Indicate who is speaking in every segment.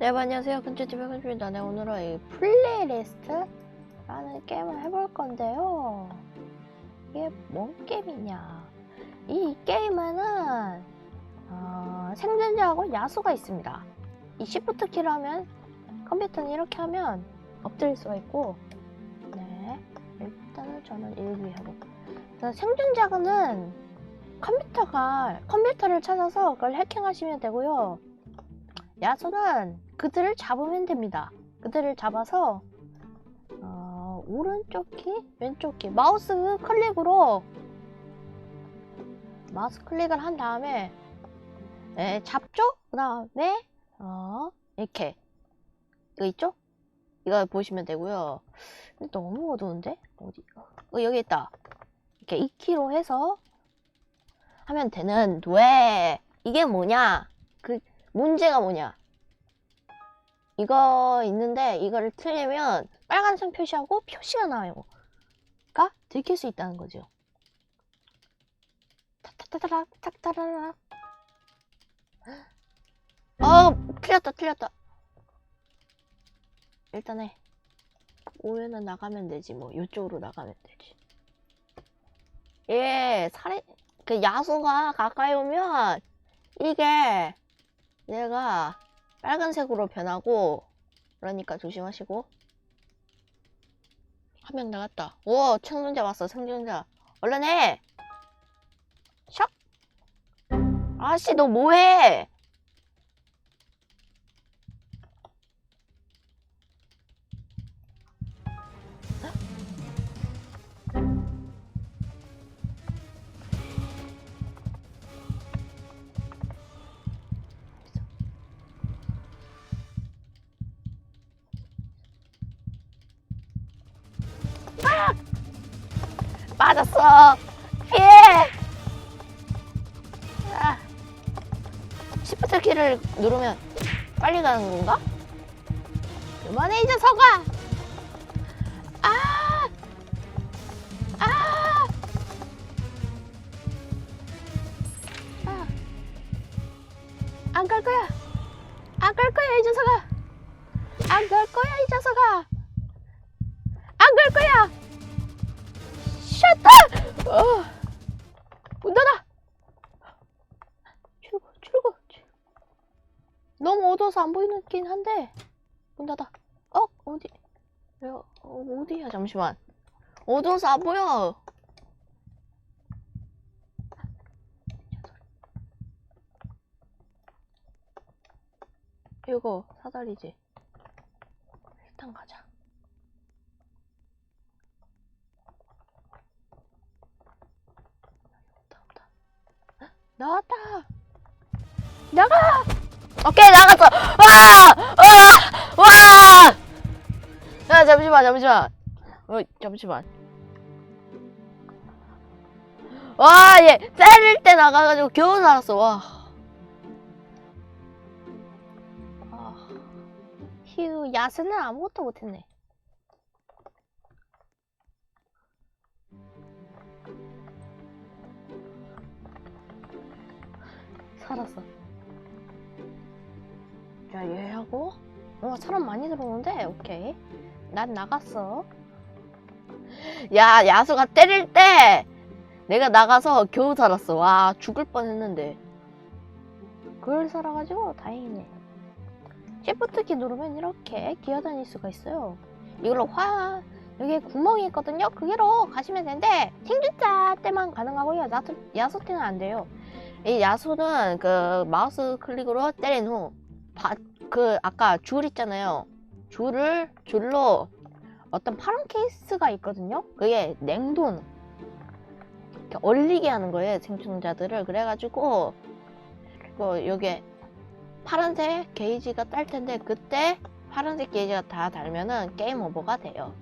Speaker 1: 네, 안녕하세요. 근처집의 근처입니다. 네, 오늘은 이 플레이리스트라는 게임을 해볼 건데요. 이게 뭔 게임이냐? 이 게임에는 어, 생존자하고 야수가 있습니다. 이 시프트 키를 하면 컴퓨터는 이렇게 하면 엎드릴 수가 있고 네, 일단은 저는 일기 하고 그래서 생존자는 컴퓨터가 컴퓨터를 찾아서 그걸 해킹하시면 되고요. 야수는 그들을 잡으면 됩니다. 그들을 잡아서 어, 오른쪽 키, 왼쪽 키, 마우스 클릭으로 마우스 클릭을 한 다음에 네, 잡죠? 그 다음에 어, 이렇게 이거 있죠? 이거 보시면 되고요. 근데 너무 어두운데? 어디? 어, 여기 있다. 이렇게 2키로 해서 하면 되는 왜 이게 뭐냐? 그 문제가 뭐냐? 이거 있는데 이거를 틀리면 빨간색 표시하고 표시가 나와요. 가 들킬 수 있다는 거죠. 타타타타락 탁타라락. 어 틀렸다 틀렸다. 일단 해. 오면은 나가면 되지 뭐 이쪽으로 나가면 되지. 예 살인 그 야수가 가까이 오면 이게 얘가 빨간색으로 변하고 그러니까 조심하시고. 한 명 나갔다. 오 생존자 왔어 생존자. 얼른 해! 샥! 아씨 너 뭐해 맞았어 피해 아. 시프트 키를 누르면 빨리 가는 건가? 그만해 이 녀석아 아! 아! 아! 안 갈 거야 어. 문 닫아 출구 출구 출구. 너무 어두워서 안 보이긴 한데. 문 닫아 어 어디? 야, 어, 어디야 잠시만. 어두워서 안 보여. 이거 사다리지? 일단 가자 오케이 나갔어 와 와 와. 야 잠시만 잠시만. 어 잠시만. 와 얘 때릴 때 나가가지고 겨우 살았어. 와. 아, 휴 야스는 아무것도 못했네. 살았어 자 얘하고. 어 사람 많이 들어오는데 오케이. 난 나갔어. 야 야수가 때릴 때 내가 나가서 겨우 살았어. 와 죽을 뻔 했는데. 그걸 살아가지고 다행이네. 시프트 키 누르면 이렇게 기어다닐 수가 있어요. 이걸로 화 여기에 구멍이 있거든요? 그기로 가시면 되는데 생존자 때만 가능하고요. 야수, 야수 때는 안 돼요. 이 야수는 그 마우스 클릭으로 때린 후 그 아까 줄 있잖아요. 줄을 줄로 어떤 파란 케이스가 있거든요. 그게 냉동 이렇게 얼리게 하는 거예요. 생존자들을 그래가지고 그 여기에 파란색 게이지가 딸 텐데 그때 파란색 게이지가 다 달면은 게임 오버가 돼요.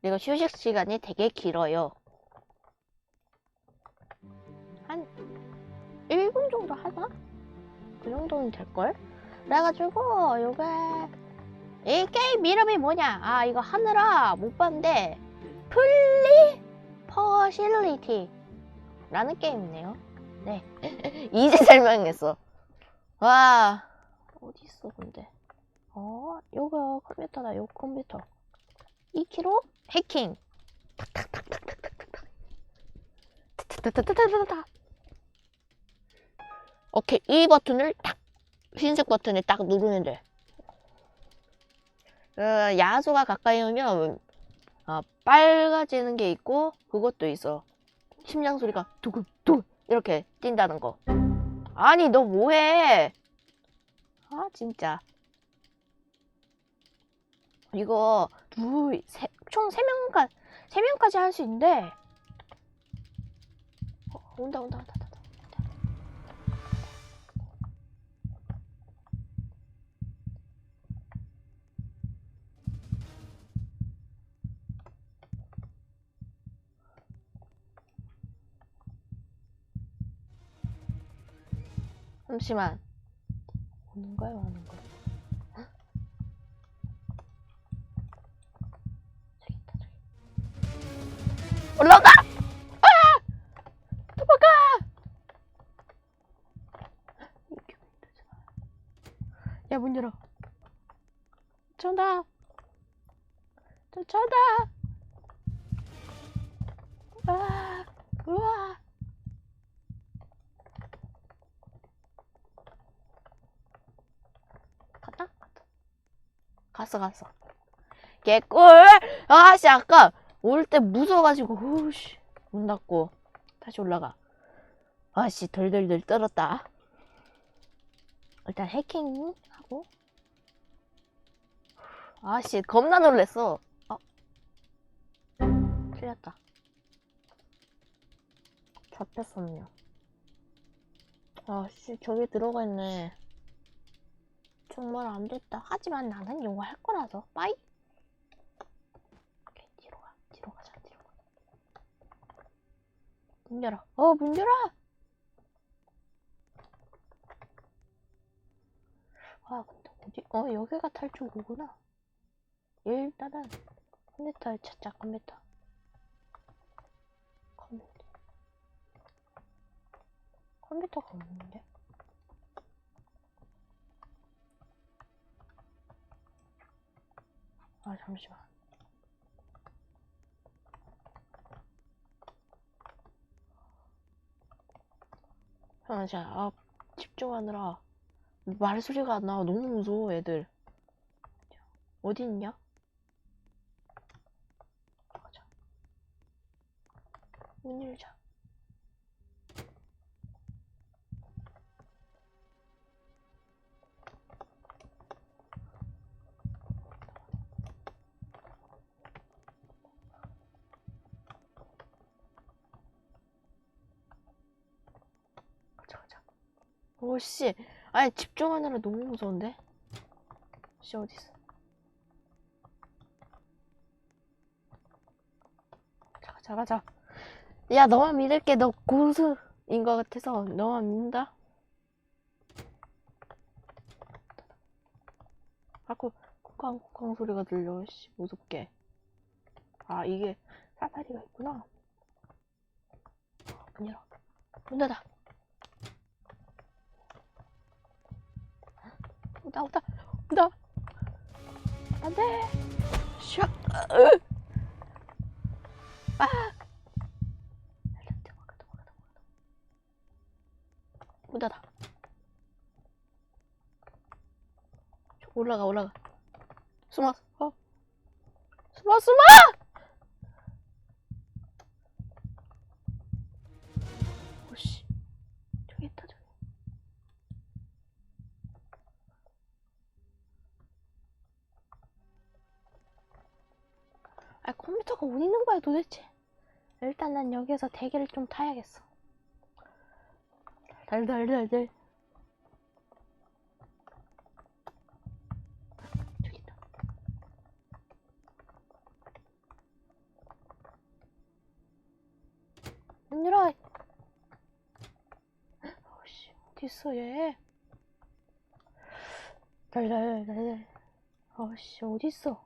Speaker 1: 그리고 휴식 시간이 되게 길어요. 정도는 될걸? 그래가지고 요게 이 게임 이름이 뭐냐 아 이거 하느라 못 봤는데 플리 퍼실리티 라는 게임이네요 네 이제 설명했어 와 어디 있어 근데? 어, 요거 컴퓨터다. 요 컴퓨터. 2kg 해킹. 탁탁탁탁탁탁탁탁. 타타타타타타타. 오케이, 이 버튼을 딱 흰색 버튼을 딱 누르면 돼. 어, 야수가 가까이 오면 어, 빨가지는 게 있고 그것도 있어. 심장 소리가 두근두근 이렇게 뛴다는 거. 아니 너 뭐해? 아 진짜. 이거 두총 세 명까지 할 수 있는데. 어, 온다 온다. 온다. 잠시만. 오는 거야, 오는 거야? 헉? 저기 있다, 저기. 올라가! 아! 도망가! 야, 문 열어. 쫓아온다. 쫓아온다. 아, 우와. 갔다? 갔다. 갔어, 갔어. 개꿀! 아씨, 아까 올 때 무서워가지고, 후씨. 문 닫고, 다시 올라가. 아씨, 덜덜덜 떨었다. 일단 해킹하고. 아씨, 겁나 놀랬어. 어. 틀렸다. 잡혔었네요. 아씨, 저기 들어가 있네. 정말 안 됐다. 하지만 나는 이거 할 거라서. 빠이. 오케이, 뒤로 가. 뒤로 가자. 뒤로 가. 문 열어. 어, 문 열어. 아, 근데 어디? 어, 여기가 탈출구구나. 일단은 컴퓨터에 찾자. 컴퓨터. 컴퓨터. 컴퓨터가 없는데? 아, 잠시만. 잠시만, 아, 집중하느라 말소리가 안 나와. 너무 무서워, 애들. 어디 있냐? 문 열자. 오씨. 아니, 집중하느라 너무 무서운데? 씨, 어딨어? 가자, 가 자, 가 자. 야, 너만 믿을게. 너 고수인 것 같아서 너만 믿는다. 자꾸 쿵쾅쿵쾅 소리가 들려. 씨, 무섭게. 아, 이게 사다리가 있구나. 문 열어. 문 닫아. 온다, 온다, 온다. 안 돼. 샥. 으. 아. 도망가, 도망가, 도망가. 문 닫아. 저 올라가, 올라가. 숨어, 어. 숨어, 숨어! 컴퓨터가 어디 있는 거야, 도대체? 일단 난 여기에서 대기를 좀 타야겠어. 달달달달. 문 열어! 어씨, 어디 있어, 얘? 달달달달. 어씨, 어디 있어?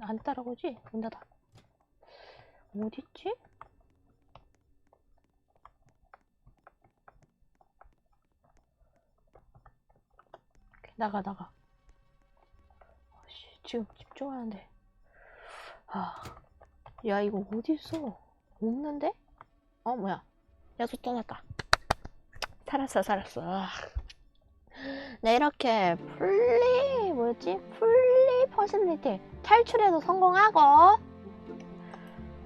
Speaker 1: 안 따라오지? 문 닫아. 어딨지? 나가, 나가. 아, 지금 집중하는데. 아, 야, 이거 어딨어 없는데? 어, 뭐야. 야수 떠났다. 살았어, 살았어. 아. 네, 이렇게 플리, 뭐였지? 플리. 퍼실리티 탈출에도 성공하고.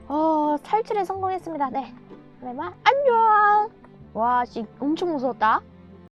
Speaker 1: 어 탈출에 성공했습니다. 네. 그러면 안녕! 와씨 엄청 무서웠다